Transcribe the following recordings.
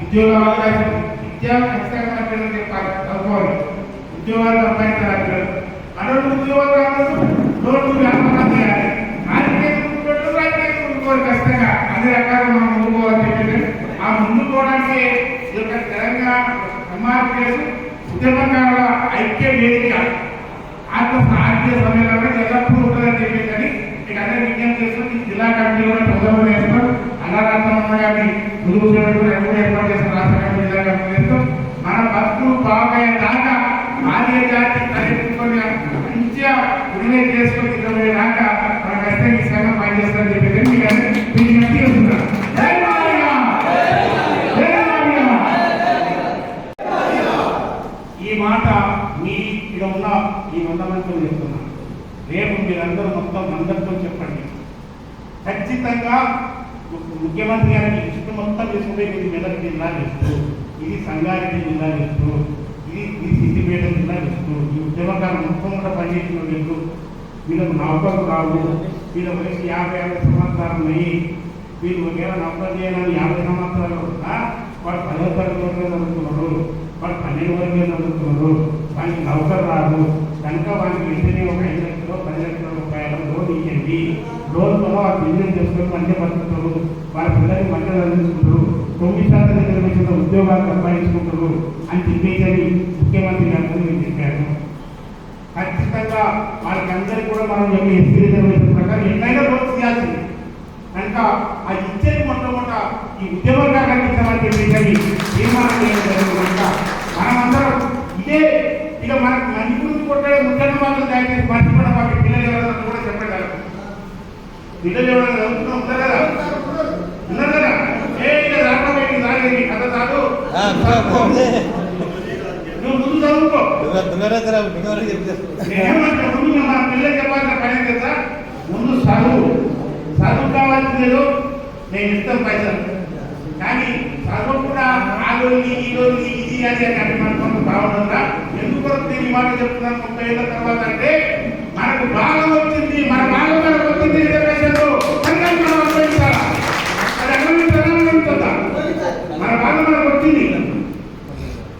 ఉద్యోగ అవకాశం విద్యా ఖచ్చితంగా పిల్లలు ఉద్యోగాలు సంపాదించాలి మనోడు ఉద్యోగాలు రావచ్చు రోడ్డు వ్యాపారం చేయాలి. రాజకీయ రాజకీయ కుటుంబాలు ఖచ్చితంగా. అన్ని రకాలు మనం ముందుకోవాలని చెప్పేసి ఆ ముందుకోవడానికి ఈ యొక్క తెలంగాణ ఉద్యమకారుల ఐక్య వేదిక. ఆత్మ సాహిత్య ఎల్లప్పుడూ ఉంటుందని చెప్పేసి అని మీకు అందరూ విజ్ఞప్తి చేస్తూ జిల్లా కమిటీ కూడా తొందరలో వేస్తాం అన్నారాత్మ గారిని గురువు ఎప్పుడు ఏర్పాటు చేసిన రాష్ట్రం కమిటీ చేస్తూ మన భక్తులు పాపయ్యే దాకా ఆర్య జాతి తలెత్తుకొని మంచిగా ఉడినే చేసుకొని ఇరవై దాకా మన ఖచ్చితంగా ఈ సంఘం పనిచేస్తారని చెప్పి మీకు ఈ మాట మీ ఇక్కడ ఉన్న ఈ వంద మందితో చెప్తున్నా. రేపు మీరందరూ మొత్తం అందరితో చెప్పండి. ఖచ్చితంగా ముఖ్యమంత్రి గారికి లిస్టు మొత్తం తీసుకుంటే ఇది మెదక్ జిల్లా లిస్టు ఇది సంగారెడ్డి జిల్లా లిస్టు ఇది ఇది సిద్దిపేట జిల్లా లిస్టు ఈ ఉద్యమకాలం మొత్తం కూడా పనిచేసిన వీళ్ళు. వీళ్ళకు నౌకలు రావు వీళ్ళ వయసు యాభై యాభై సంవత్సరాలు ఉన్నాయి. వీళ్ళు ఒకవేళ నౌకలు చేయాలని యాభై సంవత్సరాలు కూడా వాడు పదో తరగతిలో చదువుతున్నారు. వాడు పన్నెండు వరకే చదువుతున్నారు. వానికి నౌకరు రాదు. కనుక వానికి వెంటనే ఒక ఐదు లక్షలు పది లక్షల రూపాయల లోన్ ఇవ్వండి. లోన్తో వాళ్ళు బిజినెస్ చేసుకొని మంచిగా బతుకుతారు. వాళ్ళ పిల్లలకి మంచిగా చదివించుకుంటారు. తొమ్మిది శాతం రిజర్వేషన్ ఉద్యోగాలు సంపాదించుకుంటారు అని చెప్పేసి ముఖ్యమంత్రి గారు నేను చెప్పాను ఖచ్చితంగా వాళ్ళకందరికీ కూడా మనం చెప్పి ఎస్సీ రిజర్వేషన్ ప్రకారం ఎన్నైనా లోన్ చేయాల్సింది కనుక ఆ ఇచ్చేది మొట్టమొదట ఈ ఉద్యమకారులకు ఇచ్చామని చెప్పేసి తీర్మానం చేయడం జరిగింది. కనుక మనమందరం ఇదే ఇక మనకు మంచి గురించి కొట్టాడే ముఖ్యంగా మాత్రం దయచేసి మర్చిపోవడం మాకు పిల్లలు ఎవరైనా కూడా చెప్పగలరు పిల్లలు ఎవరైనా చదువుతున్నా ఉంటారు కదా ఉన్నారు కదా ఏ ఇక రాకపోయి రాలేదు కథ చాలు నువ్వు ముందు చదువుకో. నేనేమంటే ముందు మా పిల్లలు చెప్పాల్సిన పని తెలుసా? ముందు చదువు. చదువు కావాల్సిందేదో నేను ఇస్తాం పైసలు. కానీ చదువు కూడా ఆ రోజు ఈ రోజు ఇది అది అని అంటే మన కొంత బాగుంటుందా ఎందుకు నేను ఈ మాట చెప్తున్నాను ముప్పై ఏళ్ళ తర్వాత అంటే మనకు బాగా వచ్చింది మనకు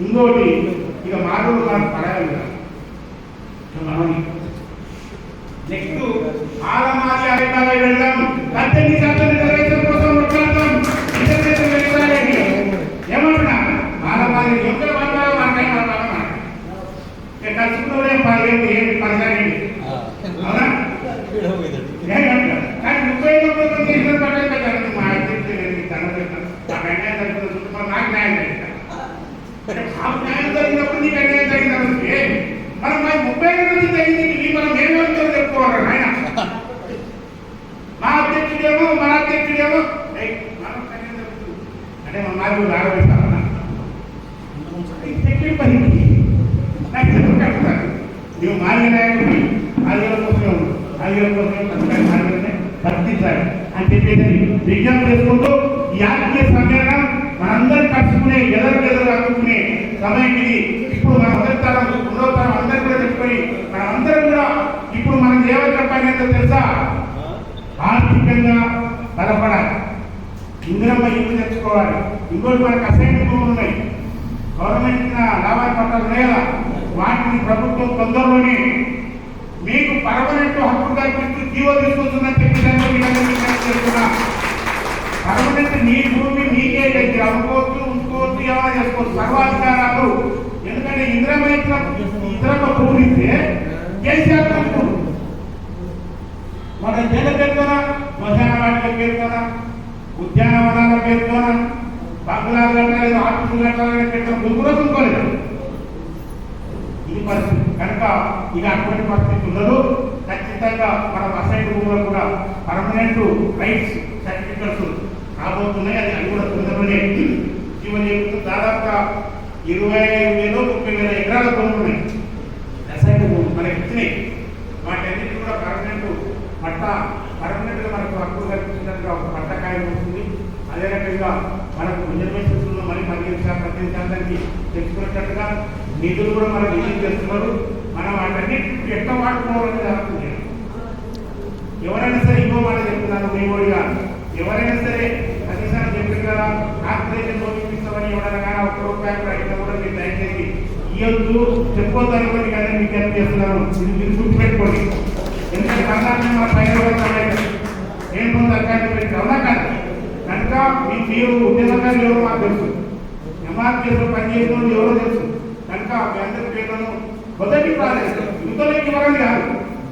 ఇంకోటి ఇక మాటలు మనకు. పడాలి నెక్స్ట్ ఆలమాలి అధికారులు వెళ్దాం. పద్దెనిమిది శాతం రిజర్వేషన్ కోసం కొట్లాడతాం రిజర్వేషన్ వెళ్ళాలి ఏమంటున్నా? ఆలమాలి ఎక్కడ పడ్డారో మనకై పడ్డారో కలుసుకునే పదిహేను ఏం పదిహేను అవునా ఏమంటారు? కానీ ముప్పై ముప్పై మంది ఇద్దరు పడ్డారు కదా మా అధ్యక్షుడు నేను దండం పెడతాను. నాకు అన్యాయం జరుగుతుంది చూస్తే నాకు న్యాయం జరిగింది ఆ న్యాయం జరిగినప్పుడు నీకు అన్యాయం జరిగినప్పుడు మనం మరి ముప్పై మంది జరిగింది నీ మనం ఏమేమితో చెప్పుకోవాలి ఆయన మా అధ్యక్షుడేమో మన అధ్యక్షుడేమో ఏయ్, మనం అన్యాయం జరుగుతుంది. అంటే మా మాది రాగబెట్టాలన్నా సెక్యూరిటీ పని నాకు చెప్పు కడతారు నువ్వు మాదిగ నాయకుడి మాదిగల కోసమే ఉండు మాదిగల కోసమే పథకాలు మాదిగలనే వర్తించాలి అని చెప్పేసి విజ్ఞప్తి చేసుకుంటూ ఈ ఆత్మీయ సమ్మేళనం మనందరం కలుసుకునే ఎదరు ఎదరు అనుకునే సమయం ఇది ఇప్పుడు మన మొదటి తరం రెండో తరం అందరూ కూడా చెప్పుకొని మనం కూడా ఇప్పుడు మనం చేయవలసిన పని ఏంటో తెలుసా? ఆర్థికంగా బలపడాలి. ఇందిరమ్మ ఇల్లు తెచ్చుకోవాలి. ఇంకోటి మనకు అసైన్మెంట్లు ఉన్నాయి. గవర్నమెంట్ లాభాలు లాభాల పట్టాలు ఉన్నాయి? వాటిని ప్రభుత్వం తొందరలోనే మీకు పర్మనెంట్ హక్కు కల్పిస్తూ జీవో తీసుకొస్తుందని చెప్పి పర్మనెంట్ నీ భూమి అమ్ముకోవచ్చు ఉంచుకోవచ్చు ఎలా చేసుకోవచ్చు సర్వాధికారాలు. ఎందుకంటే ఇంద్రమ్మ ఇచ్చిన ఇతరుల కేసీఆర్ కొనుక్కోడు మన జైలు పేరుతోనా శ్మశాన వాటిక పేరుతోనా ఉద్యానవనాల పేరుతోనా బంగ్లాలు కట్టలేదు ఆఫీసులు కట్టాలని పెట్టడం గురుకులో కొనుక్కోలేదు ఇది పరిస్థితి. కనుక ఇది అటువంటి పరిస్థితి ఉండదు. ఖచ్చితంగా మనం అసైన్ భూములకు కూడా పర్మనెంట్ రైట్స్ సర్టిఫికెట్స్ రాబోతున్నాయి అది అది కూడా తొందరలోనే ఇవన్నీ దాదాపుగా ఇరవై ఐదు వేలు ముప్పై వేల ఎకరాల పనులు ఉన్నాయి. అసైన్ భూములు మనకి ఇచ్చినాయి. వాటన్నిటి కూడా పర్మనెంట్ పట్ట పర్మనెంట్గా మనకు హక్కు కల్పించినట్టుగా ఒక పట్ట కాయం ఉంటుంది అదే రకంగా మనకు రిజర్వేషన్స్ మరి పదిహేను శాతం పద్దెనిమిది శాతానికి తెచ్చుకున్నట్టుగా నిధులు కూడా మనకు రిలీజ్ చేస్తున్నారు. మనం వాటన్నిటి ఎట్లా వాడుకోవాలని జరుగుతుంది ఎవరైనా సరే ఇంకో మాట చెప్తున్నాను మీ కూడా ఎవరైనా సరే కనీసం చెప్పిన మిత్రులారా కార్పొరేషన్ చూపిస్తామని ఎవరైనా కానీ ఒక్క రూపాయి రైతు కూడా మీరు దయచేసి ఇవ్వద్దు చెప్పొద్దు అనుకోండి కానీ మీకు ఎంత చేస్తున్నాను. ఇది మీరు గుర్తుపెట్టుకోండి. ఎందుకంటే కర్ణాటక మన పైన నేను కొంత అకాడమీ పెట్టి అవునా కాదు? కనుక మీ మీరు ఉద్యోగంగా ఎవరు మాకు తెలుసు. ఎంఆర్పీఎస్లో పనిచేసిన వాళ్ళు ఎవరో తెలుసు. కనుక మీ అందరి పేర్లను మొదటి ప్రాధాన్యత యువతలోకి ఇవ్వడం కాదు.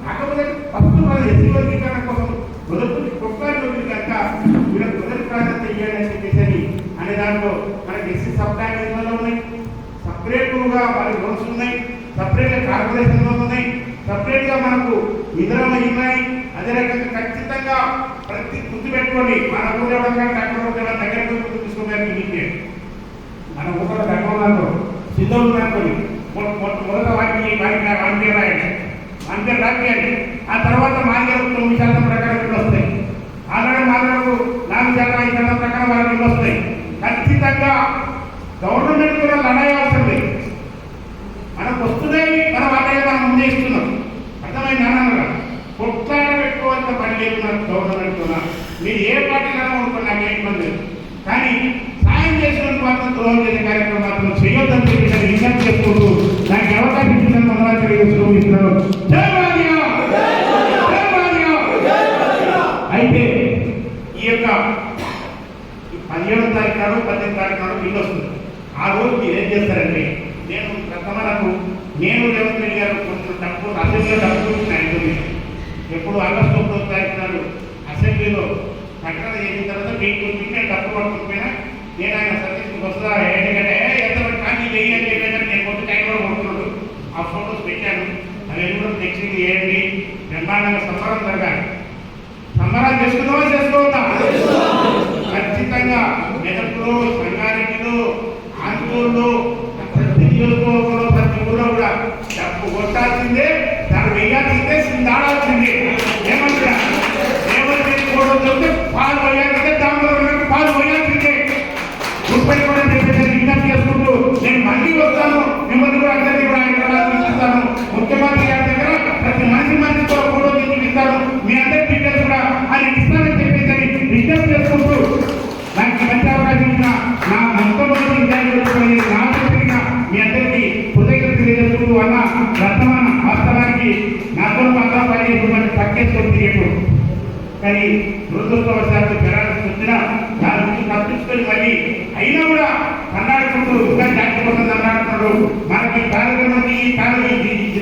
కాకపోతే ఫస్ట్ మన ఎస్సీ వర్గీకరణ కోసం మొదటి కుక్కలు ఉంది కనుక వీళ్ళకి మొదటి ప్రాధాన్యత ఇవ్వాలని చెప్పేసి అనే దాంట్లో మనకి ఎస్సీ సబ్ ట్యాక్స్లలో ఉన్నాయి సపరేట్గా మరి లోన్స్ ఉన్నాయి. సపరేట్గా కార్పొరేషన్ లోన్స్ ఉన్నాయి. సపరేట్గా మనకు నిధులు ఉన్నాయి. అదే రకంగా ఖచ్చితంగా ప్రతి గుర్తు పెట్టుకోండి మన ఊరు ఎవరికైనా డాక్టర్ ఎవరైనా దగ్గర తీసుకోవడానికి మీకే మన ఊళ్ళో ధర్మంలో సిద్ధం అనుకోండి మొదట వాటిని వాటికి వాటికి రాయండి అంతే రాయండి ఆ తర్వాత మార్గాలకు తొమ్మిది శాతం ప్రకారం వస్తాయి. ఆల్రెడీ మార్గాలకు నాలుగు శాతం ఐదు శాతం ప్రకారం వాళ్ళకి వస్తాయి. గవర్నమెంట్ కూడా లడాయాల్సింది మనకు వస్తున్నాయి మన వాటికి మనం ముందే ఇస్తున్నాం అర్థమైంది అన్నాను కొట్లాట పెట్టుకోవాల్సిన పని లేకున్నారు గవర్నమెంట్ కూడా. మీరు ఏ పార్టీలో అనుకో నాకు ఏం ఇబ్బంది లేదు. కానీ సాయం చేసిన మాత్రం ద్రోహం చేసే కార్యక్రమం మాత్రం చేయొద్దని చెప్పి నేను విజ్ఞప్తి చేసుకుంటూ నాకు అవకాశం ఇచ్చిన మొదలు తెలియజేస్తున్నాను జై మాదిగా! జై మాదిగా! అయితే ఈ యొక్క ఈ పదిహేడో తారీఖు కార్యక్రమం పద్దెనిమిది బిల్లు వస్తుంది ఆ రోజు మీరు ఏం చేస్తారంటే నేను ప్రథమలకు నేను రేవంత్ రెడ్డి గారు కొంచెం డబ్బు అసెంబ్లీలో డబ్బు ఆయన ఎప్పుడు ఆగస్టు ఒకటో తారీఖు నాడు అసెంబ్లీలో ప్రకటన చేసిన తర్వాత మీకు నేను డబ్బు పట్టుకుపోయినా నేను ఆయన సతీష్కి వస్తా ఎందుకంటే ఎంత కానీ వెయ్యి అని చెప్పేసి నేను కొంత టైం కూడా కొడుతున్నాడు. ఆ ఫోటోస్ పెట్టాను. అవి కూడా నెక్స్ట్ చేయండి బ్రహ్మాండంగా సంబరం జరగాలి. సంబరాలు చేసుకుందామా చేసుకోవద్దా? ఖచ్చితంగా మెదకులో సంగారెడ్డిలో ఆందోళనలో ప్రతి నియోజకవర్గం నాతో మరి ఇటువంటి పక్కేసుకొని కానీ దురదృష్టవశాత్తు పెరాల్సి వచ్చినా దాని నుంచి తప్పించుకొని మళ్ళీ అయినా కూడా కన్నాడుకుంటూ ఇంకా జాతి కోసం కన్నాడుతున్నాడు మనకి కార్యక్రమం ఈ కార్య- ఈ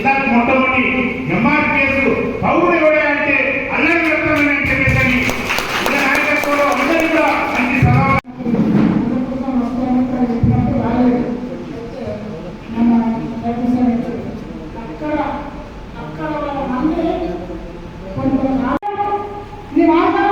నీ మాట